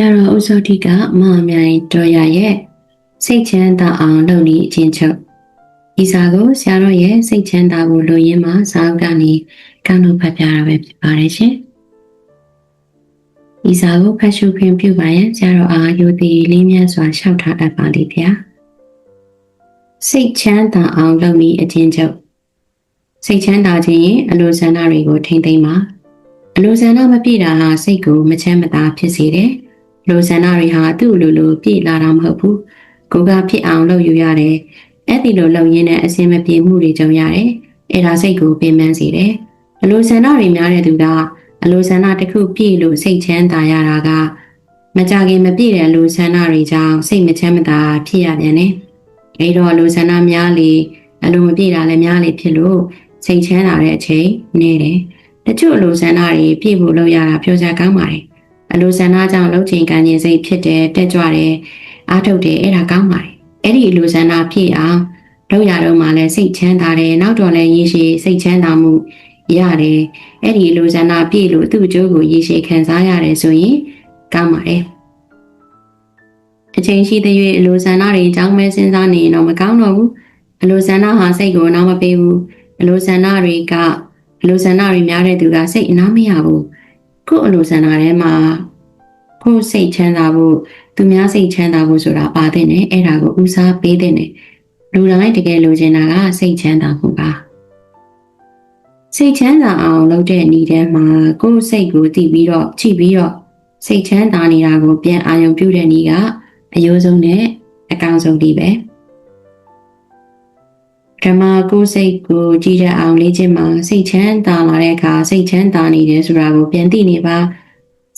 ရတော့ဥစောတိကမဟာမြိုင်တော်ရရဲ့စိတ်ချမ်းသာအောင်လုပ်နေအချင်းချုပ်ဤစာကိုဆရာတော်ရဲ့စိတ်ချမ်းသာကိုလိုရင်းမှာဇာတ်ကနေကောင်းလို့ဖတ်ပြတာပဲဖြစ်ပါတယ်ရှင်ဤစာကိုဖတ်ရှုခွင့်ပြုပါရန်ဆရာတော်အားယုတိလေးမြတ်စွာရှောက်ထားအပ်ပါလိဗျာစိတ်ချမ်းသာအောင်လုပ်နေအချင်းချုပ်စိတ်ချမ်းသာခြင်းရင်အလိုဆန္ဒတွေကိုထိမ့်သိမ်းပါအလိုဆန္ဒမပြည့်တာဟာစိတ်ကိုမချမ်းမသာဖြစ်စေတယ် လိုဆန္ဒတွေဟာသူ့လိုလိုပြည့်လာတာမဟုတ်ဘူးကိုကဖြစ်အောင်လုပ်ယူရတယ်အဲ့ဒီလိုလုပ်ရင်းနဲ့အစင်မပြေမှုတွေကြုံရတယ်အဲ့ဒါစိတ်ကိုပင်ပန်းစေတယ်အလိုဆန္ဒတွေများတဲ့သူကအလိုဆန္ဒတစ်ခုပြည့်လို့စိတ်ချမ်းသာရတာကမကြခင်မပြည့်တဲ့လိုဆန္ဒတွေကြောင့်စိတ်မချမ်းမသာဖြစ်ရပြန်တယ်အဲ့တော့လိုဆန္ဒများလေအလိုမပြည့်တာလည်းများလေဖြစ်လို့စိတ်ချမ်းသာတဲ့အချိန်နေတယ်တချို့အလိုဆန္ဒတွေပြည့်ဖို့လုပ်ရတာပြောကြကောင်းပါတယ် အလိုဆန္ဒကြောင့်လှုပ်ချိန်ကံခြင်းစိတ်ဖြစ်တယ်တက်ကြွတယ်အားထုတ်တယ်အဲ့ဒါကောင်းပါတယ်အဲ့ဒီအလိုဆန္ဒပြည့်အောင်လုပ်ရတော့မှလည်းစိတ်ချမ်းသာတယ်နောက်တော့လည်းရေရှည်စိတ်ချမ်းသာမှုရတယ်အဲ့ဒီအလိုဆန္ဒပြည့်လို့သူ့အကျိုးကိုရေရှည်ခံစားရတယ်ဆိုရင်ကောင်းပါတယ်အချိန်ရှိတဲ့၍အလိုဆန္ဒတွေအကြောင်းပဲစဉ်းစားနေရင်တော့မကောင်းတော့ဘူးအလိုဆန္ဒဟာစိတ်ကိုနောက်မပေးဘူးအလိုဆန္ဒတွေကအလိုဆန္ဒတွေများတဲ့သူကစိတ်အနားမရဘူး ကို့အလိုဆန္ဒထဲမှာကို့စိတ်ချမ်းသာဖို့သူများစိတ်ချမ်းသာဖို့ဆိုတာပါတဲ့နဲ့အဲ့ဒါကိုဦးစားပေးတဲ့နဲ့လူတိုင်းတကယ်လိုချင်တာကစိတ်ချမ်းသာမှုပါစိတ်ချမ်းသာအောင်လုပ်တဲ့ဤထဲမှာကိုယ့်စိတ်ကိုတည်ပြီးတော့ကြည့်ပြီးတော့စိတ်ချမ်းသာနေတာကိုပြန်အာရုံပြုတဲ့ဤကအယိုးဆုံးနဲ့အကောင်ဆုံးဒီပဲ ဓမ္မကိုယ်စိတ်ကိုကြည်ရအောင်လေ့ကျင့်မှာစိတ်ချမ်းသာလာတဲ့အခါစိတ်ချမ်းသာနေတယ်ဆိုတာကိုပြန်သိနေပါ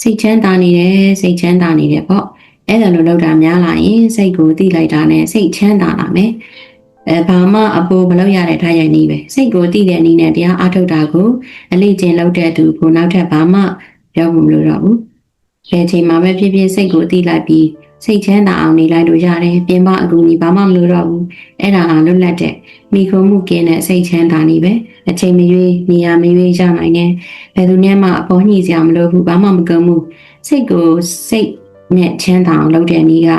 စိတ်ချမ်းသာနေတယ်စိတ်ချမ်းသာနေတယ်ပေါ့အဲ့ဒါလိုလောက်တာများလာရင်စိတ်ကိုသိလိုက်တာနဲ့စိတ်ချမ်းသာလာမယ်အဲဘာမှအပိုးမလုပ်ရတဲ့ထားရိုက်နည်းပဲစိတ်ကိုသိတဲ့နည်းနဲ့တရားအားထုတ်တာကိုအလေးကျင့်လုပ်တဲ့သူကိုနောက်ထပ်ဘာမှပြောဖို့မလိုတော့ဘူးဘယ်ချိန်မှာပဲဖြစ်ဖြစ်စိတ်ကိုသိလိုက်ပြီး စိတ်ချမ်းသာအောင်နေလိုက်လို့ရတယ်ပြင်ပအကူကြီးဘာမှမလိုတော့ဘူးအဲ့ဒါဟာလွတ်လပ်တဲ့မိခုံမှုကင်းတဲ့စိတ်ချမ်းသာနေပဲအချိန်မရွေးနေရာမရွေးရနိုင်တယ်ဘယ်သူနဲ့မှအပေါ်ညှိစရာမလိုဘူးဘာမှမကုန်ဘူးစိတ်ကိုစိတ်နဲ့ချမ်းသာအောင်လုပ်တဲ့နည်းက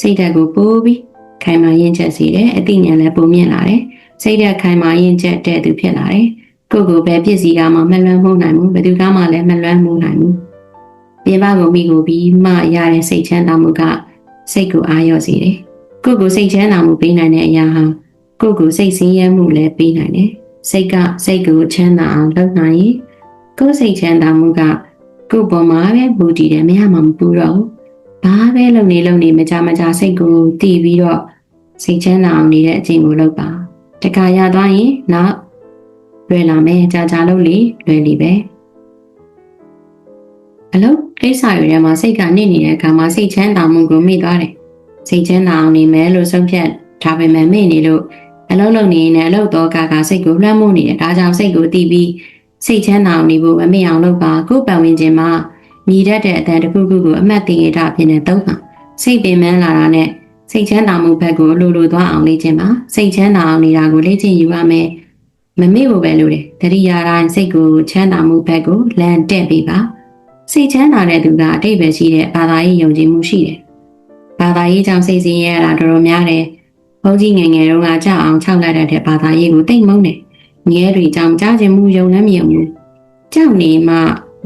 စိတ်ဓာတ်ကိုပိုးပြီးခိုင်မာရင်ချက်စေတယ်အသိဉာဏ်လည်းပုံမြင့်လာတယ်စိတ်ဓာတ်ခိုင်မာရင်ချက်တဲ့သူဖြစ်လာတယ်ကိုယ့်ကိုယ်ပဲပြည့်စည်ကမှမလွမ်းမှုနိုင်ဘူးဘယ်သူကမှလည်းမလွမ်းမှုနိုင်ဘူး ပြင်ပကိုမိကိုပြီးမှရတဲ့စိတ်ချမ်းသာမှုကစိတ်ကိုအားရော့စေတယ်ကိုယ့်ကိုယ်စိတ်ချမ်းသာမှုပေးနိုင်တဲ့အရာဟာကိုယ့်ကိုယ်စိတ်ဆင်းရဲမှုလည်းပေးနိုင်တယ်စိတ်ကစိတ်ကိုချမ်းသာအောင်လုပ်နိုင်ရင်ကိုယ်စိတ်ချမ်းသာမှုကကိုယ့်ပေါ်မှာပဲမူတည်တယ်မရမှာမပူတော့ဘူးဘာပဲလုပ်နေလုပ်နေမကြမကြစိတ်ကိုတည်ပြီးတော့စိတ်ချမ်းသာအောင်နေတဲ့အချိန်ကိုလုပ်ပါတခါရသွားရင်နောက်လွယ်လာမယ်ကြာကြာလုပ်လေလွယ်လီပဲ အလုံးကိစ္စတွေထဲမှာစိတ်ကနေနေတဲ့အခါမှာစိတ်ချမ်းသာမှုကိုမိသွားတယ်စိတ်ချမ်းသာအောင်နေမယ်လို့ဆုံးဖြတ်ထားပေမဲ့မိနေလို့အလုံးလုံးနေနေအလုံးတော့ကကစိတ်ကိုလွှမ်းမိုးနေတယ်ဒါကြောင့်စိတ်ကိုတည်ပြီးစိတ်ချမ်းသာအောင်နေဖို့မမေ့အောင်လုပ်ပါကိုယ်ပတ်ဝန်းကျင်မှာမြည်တတ်တဲ့အတန်တစ်ခုခုကိုအမှတ်တင်ရတာဖြစ်နေသုံးပါစိတ်ပင်ပန်းလာတာနဲ့စိတ်ချမ်းသာမှုဘက်ကိုလိုလိုသွားအောင်လေ့ကျင့်ပါစိတ်ချမ်းသာအောင်နေတာကိုလေ့ကျင့်ယူရမယ်မမေ့ဖို့ပဲလိုတယ်တတိယတိုင်းစိတ်ကိုချမ်းသာမှုဘက်ကိုလမ်းတက်ပေးပါ စိတ်ချမ်းသာတဲ့သူကအတိတ်ပဲရှိတဲ့ဘာသာရေးယုံကြည်မှုရှိတယ်ဘာသာရေးကြောင့်စိတ်ဆင်းရဲရတာတော်တော်များတယ်ဘုန်းကြီးငယ်ငယ်တုန်းကကြောက်အောင်ခြောက်လိုက်တဲ့ဘာသာရေးကိုတိတ်မုန်းတယ်ငဲတွေကြောင့်ကြားခြင်းမှုယုံလည်းမယုံဘူးကြောက်နေမှ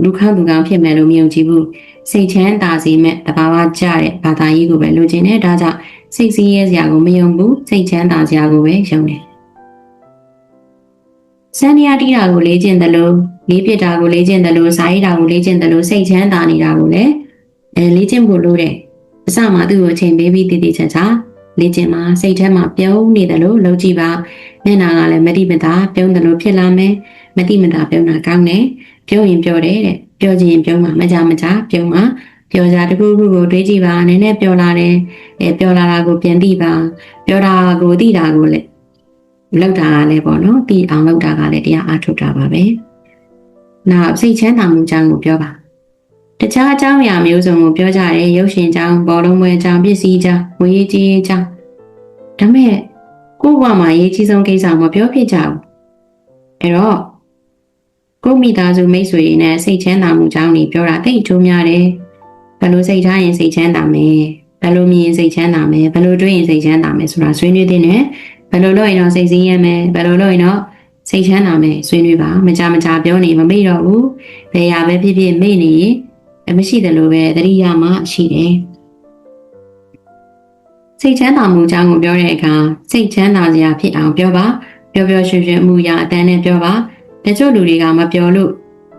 လူခန့်လူကောင်ဖြစ်မယ်လို့မယုံကြည်ဘူးစိတ်ချမ်းသာစေမဲ့တဘာဝကြတဲ့ဘာသာရေးကိုပဲလိုချင်တယ်ဒါကြောင့်စိတ်ဆင်းရဲစရာကိုမယုံဘူးစိတ်ချမ်းသာစရာကိုပဲယုံတယ် စန္ဒယာတိတာကိုလေ့ကျင့်တယ်လို့လေးပြစ်တာကိုလေ့ကျင့်တယ်လို့စာရေးတာကိုလေ့ကျင့်တယ်လို့စိတ်ချမ်းသာနေတာကိုလည်းအဲလေ့ကျင့်ဖို့လိုတယ်အစမှသူ့ကိုအချိန်ပေးပြီးတည်တည်ချာချာလေ့ကျင့်မှာစိတ်ထဲမှာပြုံးနေတယ်လို့လုပ်ကြည့်ပါမျက်နာကလည်းမတိမတာပြုံးတယ်လို့ဖြစ်လာမယ်မတိမတာပြုံးတာကောင်းတယ်ပြုံးရင်ပြောတယ်တဲ့ပြောချင်ပြုံးမှာမကြမကြပြုံးမှာပြောကြတခုခုကိုတွေးကြည့်ပါနည်းနည်းပြောလာတယ်အဲပြောလာတာကိုပြန်သိပါပြောတာကိုသိတာကိုလည်း လောက်တာကလည်းပေါ့နော်သိအောင်လောက်တာကလည်းတရားအားထုတ်တာပါပဲနောက်စိတ်ချမ်းသာမှုကြောင့်ကိုပြောပါတခြားအကြောင်းအရာမျိုးစုံကိုပြောကြတယ်ရုပ်ရှင်ကြောင့်ဘောလုံးပွဲကြောင့်ပစ္စည်းကြောင့်ဝေးကြီးကြောင့်ဒါမဲ့ကိုယ့်ဘဝမှာအရေးကြီးဆုံးကိစ္စမပြောဖြစ်ကြဘူးအဲ့တော့ကိုမိသားစုမိတ်ဆွေတွေနဲ့စိတ်ချမ်းသာမှုကြောင့်နေပြောတာတိတ်ထိုးများတယ်ဘယ်လိုစိတ်ထားရင်စိတ်ချမ်းသာမယ်ဘယ်လိုမြင်ရင်စိတ်ချမ်းသာမယ်ဘယ်လိုတွေးရင်စိတ်ချမ်းသာမယ်ဆိုတာဆွေးနွေးတဲ့နဲ့ ဘယ်လိုလုပ်ရင်တော့စိတ်ဆင်းရဲမယ်ဘယ်လိုလုပ်ရင်တော့စိတ်ချမ်းသာမယ်ဆွေးနွေးပါမကြမကြပြောနေမမေ့တော့ဘူးဘယ်ရာပဲဖြစ်ဖြစ်မေ့နေရင်အမရှိတယ်လို့ပဲတတိယမှရှိတယ်စိတ်ချမ်းသာမှုအကြောင်းကိုပြောတဲ့အခါစိတ်ချမ်းသာစရာဖြစ်အောင်ပြောပါပြောပြောရွှင်ရွှင်အမှုရာအတန်းနဲ့ပြောပါတချို့လူတွေကမပြောလို့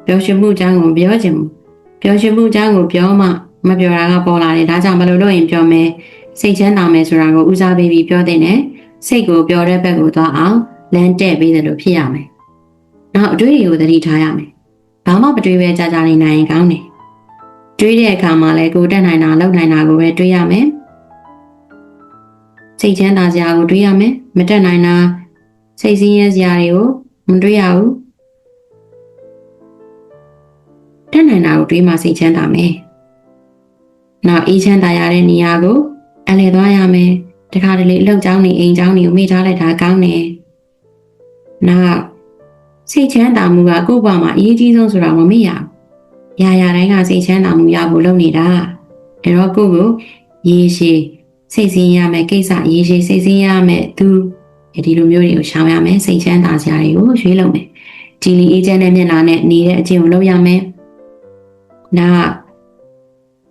ပြောရွှင်မှုအကြောင်းကိုပြောချင်ဘူးပြောရွှင်မှုအကြောင်းကိုပြောမှမပြောတာကပေါ်လာတယ်ဒါကြောင့်ဘယ်လိုလုပ်ရင်ပြောမယ်စိတ်ချမ်းသာမယ်ဆိုတာကိုဦးစားပေးပြီးပြောတဲ့နဲ့ စိတ်ကိုပြောတဲ့ဘက်ကိုသွားအောင်လမ်းတဲ့ပေးတယ်လို့ဖြစ်ရမယ်နောက်အတွေ့အကြုံကိုသတိထားရမယ်ဘာမှမတွေးပဲကြာကြာနေနိုင်ရင်ကောင်းတယ်တွေးတဲ့အခါမှာလည်းကိုတက်နိုင်တာလောက်နိုင်တာကိုပဲတွေးရမယ်စိတ်ချမ်းသာစရာကိုတွေးရမယ်မတက်နိုင်တာစိတ်ဆင်းရဲစရာတွေကိုမတွေးရဘူးတက်နိုင်တာကိုတွေးမှစိတ်ချမ်းသာမယ်နောက်အေးချမ်းသာရတဲ့နေရာကိုအလဲသွားရမယ် တခါတလေအလုပ်ကြောင်းနေအိမ်ကြောင်းနေကိုမိထားလိုက်တာကောင်းတယ်နောက်စိတ်ချမ်းသာမှုကကိုယ့်ဘဝမှာအရေးကြီးဆုံးဆိုတာမမေ့ရဘူး။ရာရာတိုင်းကစိတ်ချမ်းသာမှုရဖို့လုပ်နေတာ။ဒါတော့ကိုယ့်ကိုရေရှည်စိတ်ဆင်းရမယ်ကိစ္စရေရှည်စိတ်ဆင်းရမယ်သူဒီလိုမျိုးတွေကိုရှောင်ရမယ်စိတ်ချမ်းသာစရာတွေကိုရွေးလုပ်မယ်။ဒီလီအေဂျင့်နဲ့မျက်နှာနဲ့နေတဲ့အချင်းကိုလုပ်ရမယ်။နောက်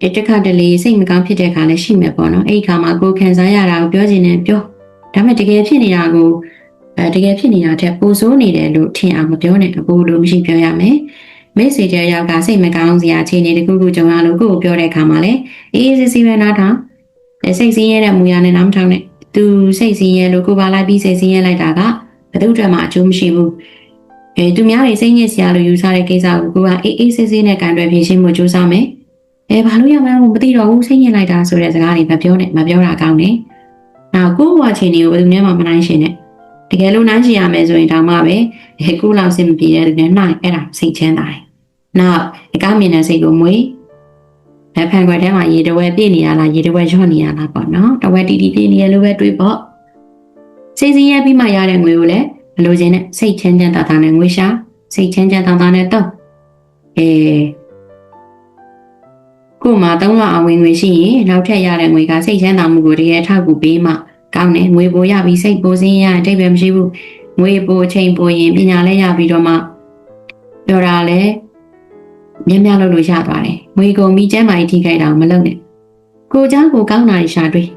တတခါတလေစိတ်မကောင်းဖြစ်တဲ့ခါလည်းရှိမယ်ပေါ့နော်အဲ့ဒီခါမှာကိုယ်ခံစားရတာကိုပြောချင်တယ်ပြောဒါပေမဲ့တကယ်ဖြစ်နေတာကိုအဲတကယ်ဖြစ်နေတာတဲ့ပိုဆိုးနေတယ်လို့ထင်အောင်မပြောနဲ့အပိုလိုမရှိပြောရမယ်မိတ်ဆွေတယောက်ကစိတ်မကောင်းစရာအခြေအနေတခုခုကြုံရလို့ကိုယ်ကိုပြောတဲ့အခါမှာလည်းအေးအေးဆေးဆေးပဲနားထောင်စိတ်ဆင်းရဲတဲ့မူရနဲ့နားမထောင်နဲ့သူစိတ်ဆင်းရဲလို့ကိုပါလိုက်ပြီးစိတ်ဆင်းရဲလိုက်တာကဘယ်သူတည်းမှအကျိုးမရှိဘူးအဲသူများတွေစိတ်ညစ်စရာလို့ယူဆတဲ့ကိစ္စကိုကိုကအေးအေးဆေးဆေးနဲ့ကန်တွယ်ဖြေရှင်းမှုကြိုးစားမယ် အဲဘာလို့ရမှန်းမသိတော့ဘူးစိတ်ညစ်လိုက်တာဆိုတဲ့စကားတွေမပြောနဲ့မပြောတာကောင်းတယ်နောက်ကိုယ့်ဘဝချင်းတွေကိုဘယ်သူမှမနိုင်ရှင်နဲ့တကယ်လို့နိုင်ရှင်ရမယ်ဆိုရင်တောင်မှပဲအဲကိုလောက်စင်မပြေတဲ့တကယ်နိုင်အဲ့ဒါစိတ်ချမ်းသာတယ်နောက်အကောင်းမြင်တဲ့စိတ်ကိုမွေးအဲဖန်ခွက်ထဲမှာရေတဝဲပြည့်နေရလားရေတဝဲညှော့နေရလားပေါ့နော်တဝဲတီတီပြည့်နေရလို့ပဲတွေးပေါ့စိတ်စင်းရဲပြီးမှရတဲ့ငွေကိုလည်းမလိုချင်နဲ့စိတ်ချမ်းချမ်းသာသာနဲ့ငွေရှာစိတ်ချမ်းချမ်းသာသာနဲ့တော့အဲ ကို့မှာသုံးလအဝင်ငွေရှိရင်နောက်ထပ်ရတဲ့ငွေကစိတ်ချမ်းသာမှုကိုတကယ်ထောက်ကူပေးမှကောင်းတယ်ငွေပိုရပြီးစိတ်ပိုစင်းရအတိတ်ပဲမရှိဘူးငွေပိုချိန်ပိုရင်ပညာလည်းရပြီးတော့မှပြောတာလည်းမြင်များလို့လို့ရသွားတယ်ငွေကုန်ပြီးကျမ်းမာရေးထိခိုက်တာမလုပ်နဲ့ကိုเจ้าကိုကောင်းတာရှာတွေး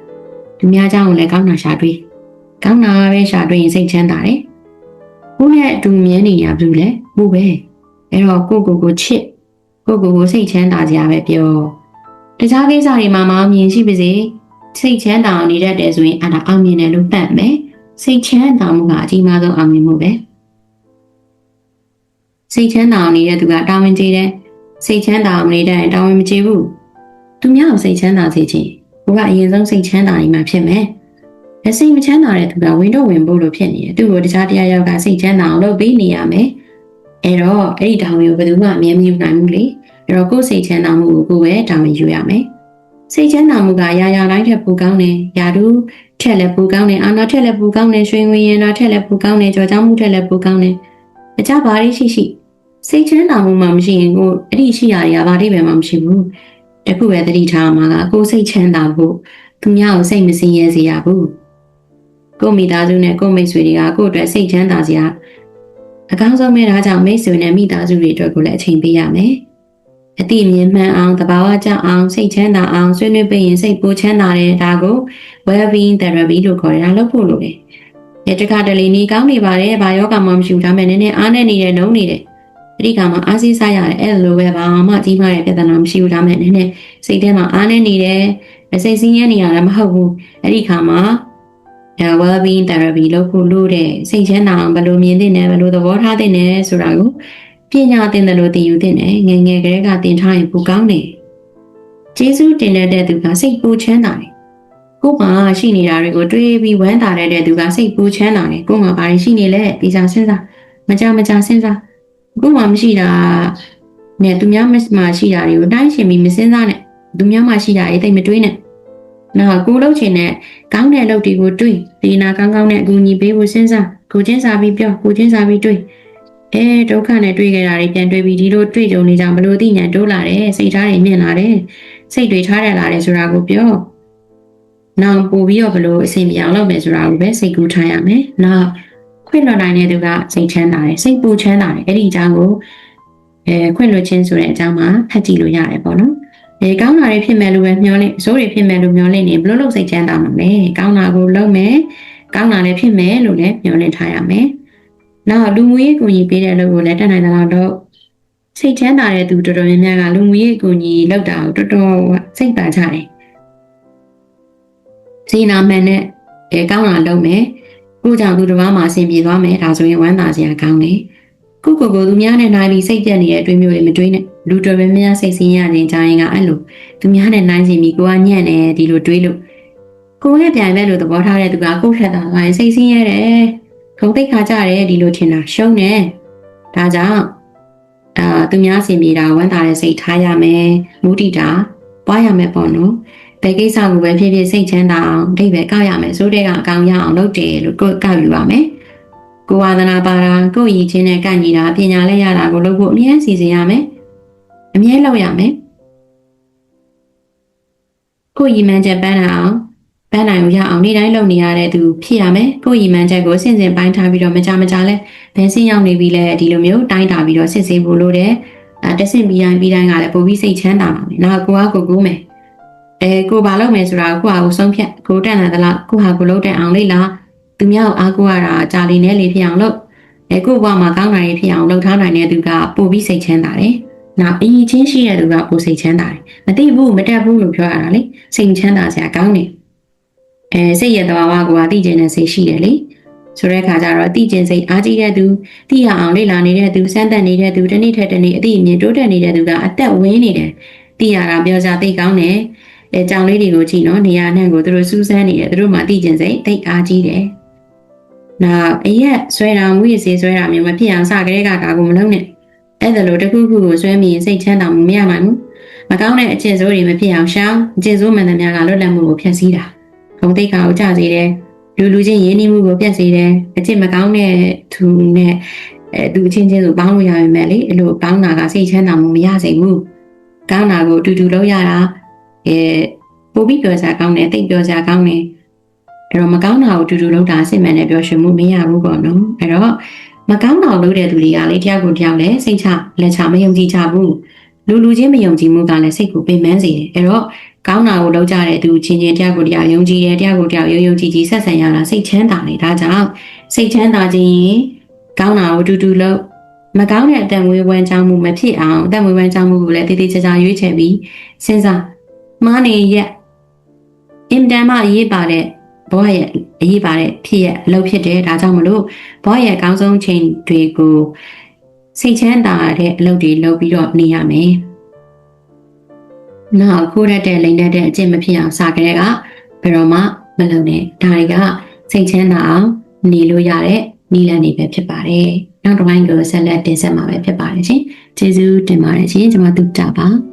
သူများเจ้าကိုလည်းကောင်းတာရှာတွေးကောင်းတာပဲရှာတွေးရင်စိတ်ချမ်းသာတယ်ကိုနဲ့အတူမြင်နေရဘူးလေဘူးပဲအဲ့တော့ကိုကိုကိုချစ် ကိုကိုကိုစိတ်ချမ်းသာကြရပဲပြောတခြားကိစ္စတွေမှာမအောင်မြင်ရှိပါစေစိတ်ချမ်းသာအောင်နေတတ်တယ်ဆိုရင်အဲ့ဒါအောင်မြင်တယ်လို့သတ်မယ်စိတ်ချမ်းသာမှုကအကြီးမားဆုံးအောင်မြင်မှုပဲစိတ်ချမ်းသာအောင်နေတဲ့သူကတာဝန်ကျေတယ်စိတ်ချမ်းသာအောင်နေတဲ့ရင်တာဝန်မကျေဘူးသူများကိုစိတ်ချမ်းသာစေခြင်းကိုကအရင်ဆုံးစိတ်ချမ်းသာနေမှဖြစ်မယ်လက်စိတ်မချမ်းသာတဲ့သူကဝင်းတော့ဝင်ဖို့လို့ဖြစ်နေတယ်သူ့ကိုတခြားတရားယောက်ကစိတ်ချမ်းသာအောင်လုပ်ပေးနေရမယ် အဲ့တော့အဲ့ဒီတာဝန်ကိုဘယ်သူမှအမြဲမယူနိုင်ဘူးလေအဲ့တော့ကိုယ်စိတ်ချမ်းသာမှုကိုကိုယ်ပဲတာဝန်ယူရမယ်စိတ်ချမ်းသာမှုကရာရာတိုင်းထက်ပိုကောင်းတယ်။ယာတုထက်လည်းပိုကောင်းတယ်။အာနာထက်လည်းပိုကောင်းတယ်။ရွှေငွေရင်နာထက်လည်းပိုကောင်းတယ်။ကြော်ကြောင်းမှုထက်လည်းပိုကောင်းတယ်။အကြဘာလေးရှိရှိစိတ်ချမ်းသာမှုမှမရှိရင်ကိုအဲ့ဒီရှိရရဘာလေးပဲမှမရှိဘူး။တခုပဲသတိထားမှာကကိုယ်စိတ်ချမ်းသာဖို့သူများကိုစိတ်မစင်းရဲစေရဘူး။ကိုယ်မိသားစုနဲ့ကိုယ်မိတ်ဆွေတွေကကိုယ့်အတွက်စိတ်ချမ်းသာစရာ အကောင်းဆုံးပဲဒါကြောင့်မိတ်ဆွေနဲ့မိသားစုတွေအတွက်ကိုလည်းအချိန်ပေးရမယ်။အတိမြင်မှန်အောင်တဘာဝကျအောင်စိတ်ချမ်းသာအောင်ဆွေးနွေးပေးရင်စိတ်ပိုချမ်းသာတယ်ဒါကို well-being therapy လို့ခေါ်တယ်ဒါလုပ်ဖို့လိုတယ်။ဒီတခါတလေနေကောင်းနေပါတယ်ဘာယောဂမှမရှိဘူးဒါပေမဲ့နည်းနည်းအားနေနေတယ်နှုံနေတယ်။အဲ့ဒီကမှအားစီးစားရတယ်အဲ့လိုပဲဘာမှကြီးမားတဲ့ပြဿနာမရှိဘူးဒါပေမဲ့နည်းနည်းစိတ်ထဲမှာအားနေနေတယ်စိတ်ဆင်းရဲနေရတယ်မဟုတ်ဘူး။အဲ့ဒီခါမှာ well-being therapy လုပ်ဖို့လိုတဲ့စိတ်ချမ်းသာအောင်ဘယ်လိုမြင်သင့်တယ်ဘယ်လိုသဘောထားသင့်တယ်ဆိုတာကိုပညာသင်တယ်လို့သင်ယူသင့်တယ်ငယ်ငယ်ကလေးကသင်ထားရင်ပိုကောင်းတယ်ကျေးဇူးတင်တဲ့သူကစိတ်ပူချမ်းသာတယ်ကိုယ်မှာရှိနေတာတွေကိုတွေးပြီးဝမ်းသာတဲ့သူကစိတ်ပူချမ်းသာတယ်ကိုယ်မှာဘာတွေရှိနေလဲဒီစားစဉ်းစားမကြမကြစဉ်းစားကိုယ်မှာမရှိတာနဲ့သူများမှာရှိတာတွေကိုတိုင်းရှင်ပြီးမစဉ်းစားနဲ့သူများမှာရှိတာတွေတိတ်မတွေးနဲ့ နောက်ကိုလှုပ်ချင်တဲ့ကောင်းတဲ့လုပ်တွေကိုတွေးဒီနာကောင်းကောင်းနဲ့အကူအညီပေးဖို့စဉ်းစားကိုချင်းစားပြီးပြောကိုချင်းစားပြီးတွေးအဲဒုက္ခနဲ့တွေ့ကြတာတွေပြန်တွေ့ပြီးဒီလိုတွေ့ကြုံနေကြမလို့သိညာတိုးလာတယ်စိတ်ထားတွေမြင့်လာတယ်စိတ်တွေထားရလာတယ်ဆိုတာကိုပြောနောက်ပို့ပြီးတော့ဘလို့အဆင်ပြေအောင်လုပ်မယ်ဆိုတာကိုပဲစိတ်ကူးထားရမယ်နောက်ခွင့်လွှတ်နိုင်တဲ့သူကစိတ်ချမ်းသာတယ်စိတ်ပူချမ်းသာတယ်အဲ့ဒီအကြောင်းကိုအဲခွင့်လွှတ်ခြင်းဆိုတဲ့အကြောင်းမှာဖတ်ကြည့်လို့ရတယ်ပေါ့နော် အဲကောင်းတာတွေဖြစ်မယ်လို့ပဲမျှော်လင့်အဆိုးတွေဖြစ်မယ်လို့မျှော်လင့်နေဘလို့လို့စိတ်ချမ်းသာမှာလဲကောင်းတာကိုလုပ်မယ်ကောင်းတာလည်းဖြစ်မယ်လို့လည်းမျှော်လင့်ထားရမယ်နောက်လူမှုရေးကူညီပေးတဲ့လူကိုလည်းတတ်နိုင်တဲ့လောက်တော့စိတ်ချမ်းသာတဲ့သူတော်တော်များများကလူမှုရေးကူညီလုပ်တာကိုတော်တော်စိတ်ပါကြတယ်စီနာမှန်နဲ့အဲကောင်းတာလုပ်မယ်ကိုကြောင့်သူတစ်ပါးမှာအဆင်ပြေသွားမယ်ဒါဆိုရင်ဝမ်းသာစရာကောင်းတယ် ကိုကိုကိုသူများနဲ့နိုင်ပြီးစိတ်ပြက်နေတဲ့အတွေ့မျိုးတွေမတွေးနဲ့လူတော်များများစိတ်ဆင်းရဲနေကြရင်ကအဲ့လိုသူများနဲ့နိုင်စီပြီးကိုကညံ့နေဒီလိုတွေးလို့ကိုနဲ့ပြိုင်မဲ့လို့သဘောထားတဲ့သူကကိုယ့်ထက်သာသွားရင်စိတ်ဆင်းရဲတယ်ခုံသိခါကြတယ်ဒီလိုထင်တာရှုံးတယ်ဒါကြောင့်အာသူများစင်ပြေတာဝမ်းသာတဲ့စိတ်ထားရမယ်မူတည်တာပွားရမယ်ပေါ့နော်ဘယ်ကိစ္စကိုပဲဖြစ်ဖြစ်စိတ်ချမ်းသာအောင်အဓိပ္ပာယ်ကောက်ရမယ်ဆိုတဲ့ကအကောင်ရအောင်လုပ်တယ်လို့ကိုယ်ကောက်ယူပါမယ် ကိုယ်ဝါသနာပါတာကိုယ်ရည်ချင်းနဲ့ကန့်ညီတာပညာလည်းရတာကိုလုပ်ဖို့အမြဲစီစဉ်ရမယ်အမြဲလုပ်ရမယ်ကိုယ်ရည်မှန်းချက်ပန်းတာအောင်ပန်းနိုင်ကိုရအောင်နေ့တိုင်းလုပ်နေရတဲ့သူဖြစ်ရမယ်ကိုယ်ရည်မှန်းချက်ကိုစင်စင်ပိုင်းထားပြီးတော့မကြမကြလဲဘယ်စင်းရောက်နေပြီလဲဒီလိုမျိုးတိုင်းတာပြီးတော့စစ်ဆေးဖို့လိုတယ်အဲတက်ဆင့်ပြီးတိုင်းပြီးတိုင်းကလည်းပိုပြီးစိတ်ချမ်းသာပါမယ်နောက်ကိုကကိုကိုမယ်အဲကိုဘာလုပ်မယ်ဆိုတာကိုကိုဟာကိုဆုံးဖြတ်ကိုတက်လာသလားကိုဟာကိုလုပ်တဲ့အောင်လေလား သူများကိုအားကိုးရတာကြာလီနဲ့လေဖြစ်အောင်လုပ်အဲကိုဘဝမှာကောင်းတာတွေဖြစ်အောင်လုပ်ထားနိုင်တဲ့သူကပိုပြီးစိတ်ချမ်းသာတယ်နောက်အရင်ချင်းရှိတဲ့သူကပိုစိတ်ချမ်းသာတယ်မသိဘူးမတက်ဘူးလို့ပြောရတာလေစိတ်ချမ်းသာစရာကောင်းတယ်အဲစိတ်ရတဲ့ဘဝကသိကျင်တဲ့စိတ်ရှိတယ်လေဆိုတဲ့အခါကျတော့သိကျင်စိတ်အားကြီးတဲ့သူသိရအောင်လေ့လာနေတဲ့သူစမ်းသပ်နေတဲ့သူတစ်နေ့ထက်တစ်နေ့အသိအမြင်တိုးတက်နေတဲ့သူကအသက်ဝင်းနေတယ်သိရတာပြောကြသိကောင်းတယ်အဲကြောင်လေးတွေကိုကြည့်နော်နေရာနှံ့ကိုသူတို့စူးစမ်းနေတယ်သူတို့မှသိကျင်စိတ်သိအားကြီးတယ် နောက်အရက်ဆွဲတာငွေစေးဆွဲတာမျိုးမဖြစ်အောင်စကလေးကဒါကိုမလုပ်နဲ့အဲ့ဒါလိုတစ်ခုခုကိုဆွဲမိရင်စိတ်ချမ်းသာမှုမရနိုင်ဘူးမကောင်းတဲ့အကျင့်ဆိုးတွေမဖြစ်အောင်ရှောင်အကျင့်ဆိုးမှန်သမျှကလွတ်လပ်မှုကိုဖျက်ဆီးတာဂုံတိတ်ခါကိုကြစေတယ်လူလူချင်းရင်းနှီးမှုကိုပြတ်စေတယ်အကျင့်မကောင်းတဲ့သူနဲ့အဲသူအချင်းချင်းဆိုပေါင်းလို့ရရင်မဲ့လေအဲ့လိုပေါင်းတာကစိတ်ချမ်းသာမှုမရစေဘူးကောင်းတာကိုအတူတူလုပ်ရတာအဲပိုပြီးပြောစရာကောင်းတယ်တိတ်ပြောစရာကောင်းတယ် အဲ့တော့မကောင်းတာကိုအတူတူလုပ်တာအစစ်မှန်တဲ့ပြောရှင်မှုမရဘူးပေါ့နော်အဲ့တော့မကောင်းတာကိုလုပ်တဲ့သူတွေကလေတယောက်ကိုတယောက်လည်းစိတ်ချလက်ချမယုံကြည်ကြဘူးလူလူချင်းမယုံကြည်မှုကလည်းစိတ်ကိုပင်ပန်းစေတယ်အဲ့တော့ကောင်းတာကိုလုပ်ကြတဲ့သူချင်းချင်းတယောက်ကိုတယောက်ယုံကြည်တယ်တယောက်ကိုတယောက်ယုံယုံကြည်ကြည်ဆက်ဆံရတာစိတ်ချမ်းသာတယ်ဒါကြောင့်စိတ်ချမ်းသာခြင်းရင်ကောင်းတာကိုအတူတူလုပ်မကောင်းတဲ့အတန်ဝေးဝမ်းကြောင်းမှုမဖြစ်အောင်အတန်ဝေးဝမ်းကြောင်းမှုကိုလည်းတည်တည်ကြကြရွေးချယ်ပြီးစဉ်းစားမားနေရက်အင်တန်မှအရေးပါတဲ့ ဘဝရဲ့အရေးပါတဲ့ဖြစ်ရဲ့အလုပ်ဖြစ်တယ်ဒါကြောင့်မလို့ဘဝရဲ့အကောင်းဆုံးချိန်တွေကိုစိတ်ချမ်းသာတဲ့အလုပ်တွေလုပ်ပြီးတော့နေရမယ်။နောက်ခိုးရတဲ့လိန်တတ်တဲ့အကျင့်မဖြစ်အောင်စကြတဲ့ကဘယ်တော့မှမလုပ်နဲ့ဒါတွေကစိတ်ချမ်းသာအောင်နေလို့ရတဲ့နည်းလမ်းတွေပဲဖြစ်ပါတယ်။နောက်တစ်ပိုင်းကိုဆက်လက်တင်ဆက်မှာပဲဖြစ်ပါတယ်ရှင်။ကျေးဇူးတင်ပါတယ်ရှင်ကျွန်မတို့ကြပါ။